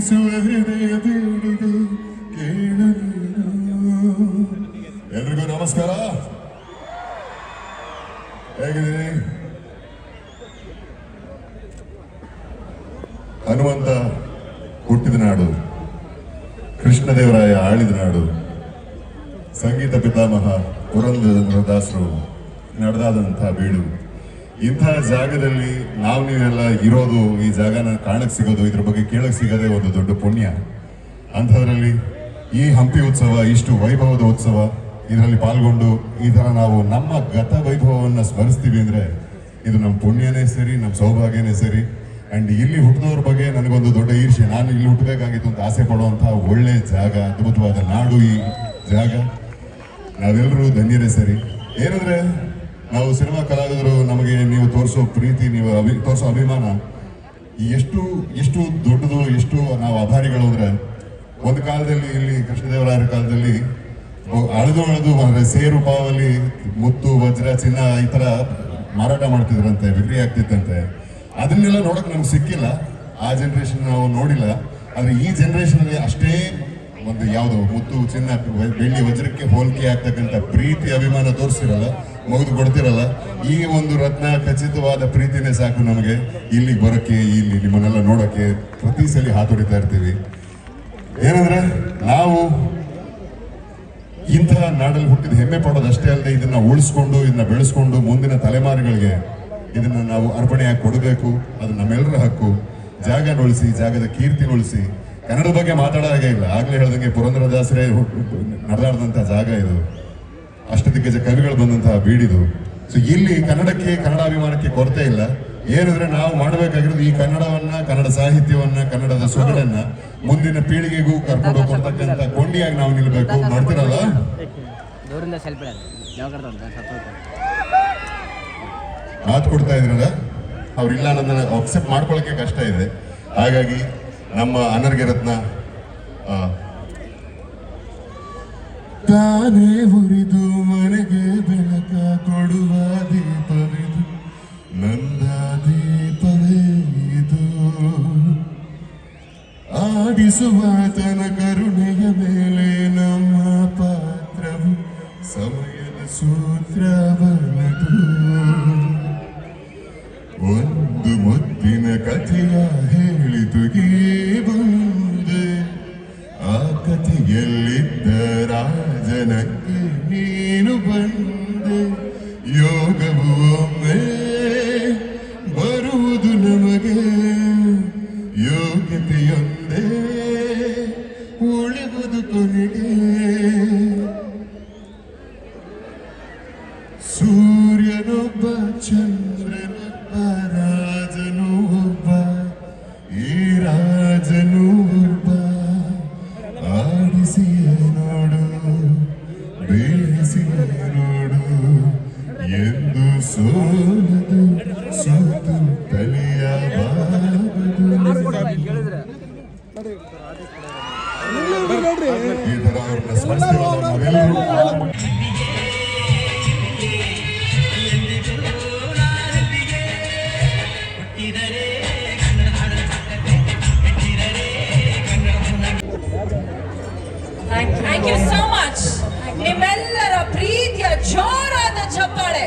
ಬೀಸುವ ಹೃದಯ. ಎಲ್ರಿಗೂ ನಮಸ್ಕಾರ. ಹನುಮಂತ ಹುಟ್ಟಿದ ನಾಡು, ಕೃಷ್ಣದೇವರಾಯ ಆಳಿದ ನಾಡು, ಸಂಗೀತ ಪಿತಾಮಹ ಪುರಂದರದಾಸರು ನಡೆದಾದಂತಹ ಬೀಡು. ಇಂತಹ ಜಾಗದಲ್ಲಿ ನಾವು ನೀವೆಲ್ಲ ಇರೋದು, ಈ ಜಾಗನ ಕಾಣಕ್ ಸಿಗೋದು, ಇದ್ರ ಬಗ್ಗೆ ಕೇಳಕ್ ಸಿಗೋದೇ ಒಂದು ದೊಡ್ಡ ಪುಣ್ಯ. ಅಂಥದ್ರಲ್ಲಿ ಈ ಹಂಪಿ ಉತ್ಸವ, ಇಷ್ಟು ವೈಭವದ ಉತ್ಸವ, ಇದರಲ್ಲಿ ಪಾಲ್ಗೊಂಡು ಈ ತರ ನಾವು ನಮ್ಮ ಗತ ವೈಭವವನ್ನ ಸ್ಮರಿಸ್ತೀವಿ ಅಂದ್ರೆ ಇದು ನಮ್ಮ ಪುಣ್ಯನೇ ಸರಿ, ನಮ್ಮ ಸೌಭಾಗ್ಯನೇ ಸರಿ. ಅಂಡ್ ಇಲ್ಲಿ ಹುಟ್ಟಿದವ್ರ ಬಗ್ಗೆ ನನಗೊಂದು ದೊಡ್ಡ ಈರ್ಷೆ ನಾನು ಇಲ್ಲಿ ಹುಟ್ಟಬೇಕಾಗಿತ್ತು ಅಂತ ಆಸೆ ಪಡುವಂತಹ ಒಳ್ಳೆ ಜಾಗ, ಅದ್ಭುತವಾದ ನಾಡು ಈ ಜಾಗ. ನಾವೆಲ್ಲರೂ ಧನ್ಯರೇ ಸರಿ. ಏನಂದ್ರೆ ನಾವು ಸಿನಿಮಾ ಕಲಾವಿದರು, ನಮಗೆ ನೀವು ತೋರಿಸೋ ಪ್ರೀತಿ, ನೀವು ಅಭಿ, ತೋರಿಸೋ ಅಭಿಮಾನ, ಎಷ್ಟು ಎಷ್ಟು ದೊಡ್ಡದು, ಎಷ್ಟು ನಾವು ಆಭಾರಿಗಳು ಅಂದರೆ, ಒಂದು ಕಾಲದಲ್ಲಿ ಇಲ್ಲಿ ಕೃಷ್ಣದೇವರಾಯರ ಕಾಲದಲ್ಲಿ ಅಳೆದು ಅಳೆದು ಅಂದರೆ ಸೇರು ಪಾವಲ್ಲಿ ಮುತ್ತು, ವಜ್ರ, ಚಿನ್ನ ಈ ಥರ ಮಾರಾಟ ಮಾಡ್ತಿದ್ರಂತೆ ವಿಕ್ರಿ ಆಗ್ತಿತ್ತಂತೆ. ಅದನ್ನೆಲ್ಲ ನೋಡೋಕೆ ನಮ್ಗೆ ಸಿಕ್ಕಿಲ್ಲ. ಆ ಜನ್ರೇಷನ್ ನಾವು ನೋಡಿಲ್ಲ. ಆದರೆ ಈ ಜನ್ರೇಷನಲ್ಲಿ ಅಷ್ಟೇ ಒಂದು ಯಾವುದು ಮುತ್ತು, ಚಿನ್ನ ಬೆಳ್ಳಿ, ವಜ್ರಕ್ಕೆ ಹೋಲಿಕೆ ಆಗ್ತಕ್ಕಂಥ ಪ್ರೀತಿ, ಅಭಿಮಾನ ತೋರಿಸಿರಲ್ಲ. ಮುಗಿದು ಕೊಡ್ತಿರಲ್ಲ ಈ ಒಂದು ರತ್ನ ಖಚಿತವಾದ ಪ್ರೀತಿನೇ ಸಾಕು ನಮಗೆ. ಇಲ್ಲಿಗೆ ಬರೋಕ್ಕೆ, ಇಲ್ಲಿ ನಿಮ್ಮನ್ನೆಲ್ಲ ನೋಡೋಕ್ಕೆ ಪ್ರತಿ ಸಲ ಹಾತೊಡಿತಾ ಇರ್ತೀವಿ. ಏನಂದ್ರೆ, ನಾವು ಇಂತಹ ನಾಡಲ್ಲಿ ಹುಟ್ಟಿದ ಹೆಮ್ಮೆ ಪಡೋದು ಅಷ್ಟೇ ಅಲ್ಲದೆ ಇದನ್ನ ಉಳಿಸ್ಕೊಂಡು, ಇದನ್ನ ಬೆಳೆಸ್ಕೊಂಡು ಮುಂದಿನ ತಲೆಮಾರುಗಳಿಗೆ ಇದನ್ನ ನಾವು ಅರ್ಪಣೆಯಾಗಿ ಕೊಡಬೇಕು. ಅದು ನಮ್ಮೆಲ್ಲರ ಹಕ್ಕು. ಜಾಗ ಉಳಿಸಿ, ಜಾಗದ ಕೀರ್ತಿ ಉಳಿಸಿ. ಕನ್ನಡದ ಬಗ್ಗೆ ಮಾತಾಡೋ ಹಾಗೆ ಇಲ್ಲ. ಆಗ್ಲೇ ಹೇಳ್ದಂಗೆ ಪುರಂದರದಾಸರೇ ನಡೆದಾಡಿದಂಥ ಜಾಗ ಇದು. ಅಷ್ಟದಿಗ್ಗಜ ಕವಿಗಳು ಬಂದಂತಹ ಬೀಡಿದು. ಸೊ ಇಲ್ಲಿ ಕನ್ನಡಕ್ಕೆ ಕನ್ನಡಾಭಿಮಾನಕ್ಕೆ ಕೊರತೆ ಇಲ್ಲ. ಏನಂದ್ರೆ ನಾವು ಮಾಡಬೇಕಾಗಿರೋದು ಈ ಕನ್ನಡವನ್ನ ಕನ್ನಡ ಸಾಹಿತ್ಯವನ್ನ ಕನ್ನಡದ ಸೊಗಡನ್ನ ಮುಂದಿನ ಪೀಳಿಗೆಗೂ ಕರ್ಕೊಂಡು ಹೋಗ್ತಕ್ಕಂಥ ಕೊಂಡಿಯಾಗಿ ನಾವು ನಿಲ್ಬೇಕು. ಮಾಡ್ತಿರಲ್ಲ? ಮಾತು ಕೊಡ್ತಾ ಇದ್ರಲ್ಲ? ಅವ್ರಿಲ್ಲ ಅನ್ನೋದನ್ನ ಅಕ್ಸೆಪ್ಟ್ ಮಾಡ್ಕೊಳ್ಳೋಕೆ ಕಷ್ಟ ಇದೆ. ಹಾಗಾಗಿ ನಮ್ಮ ಅನರ್ಗೆ ರತ್ನ ತಾನೇ ಹುರಿದು ಮನೆಗೆ ಬೆಳಕ ಕೊಡುವ ದೀಪವಿದು. ನಂದ ದೀಪವೇ ಇದು. ಆಡಿಸುವಾತನ ಕರುಣೆಯ ಮೇಲೆ ನಮ್ಮ ಪಾತ್ರವು. ಸಮಯದ ಸೂತ್ರವನದು ರಾಜನಕ್ಕೆ ನೀನು ಬಂದೆ ಯೋಗವು ಒಮ್ಮೆ ಬರುವುದು ನಮಗೆ ಯೋಗ್ಯತೆಯೊಂದೇ ಉಳಿವುದು ಕೊನೆಗೆ ಸೋಲದು ಸೋತು ತಲೆಯ ಈ ತರ ಅವ್ರನ್ನ ಸ್ಮರಿಸ್ತೀವಲ್ಲ ನಾವೆಲ್ಲರೂ ಥ್ಯಾಂಕ್ ಯು ಸೋ ಮಚ್ ನಿಮ್ಮೆಲ್ಲರ ಪ್ರೀತಿಯ ಜೋರಾದ ಚಪ್ಪಾಳೆ.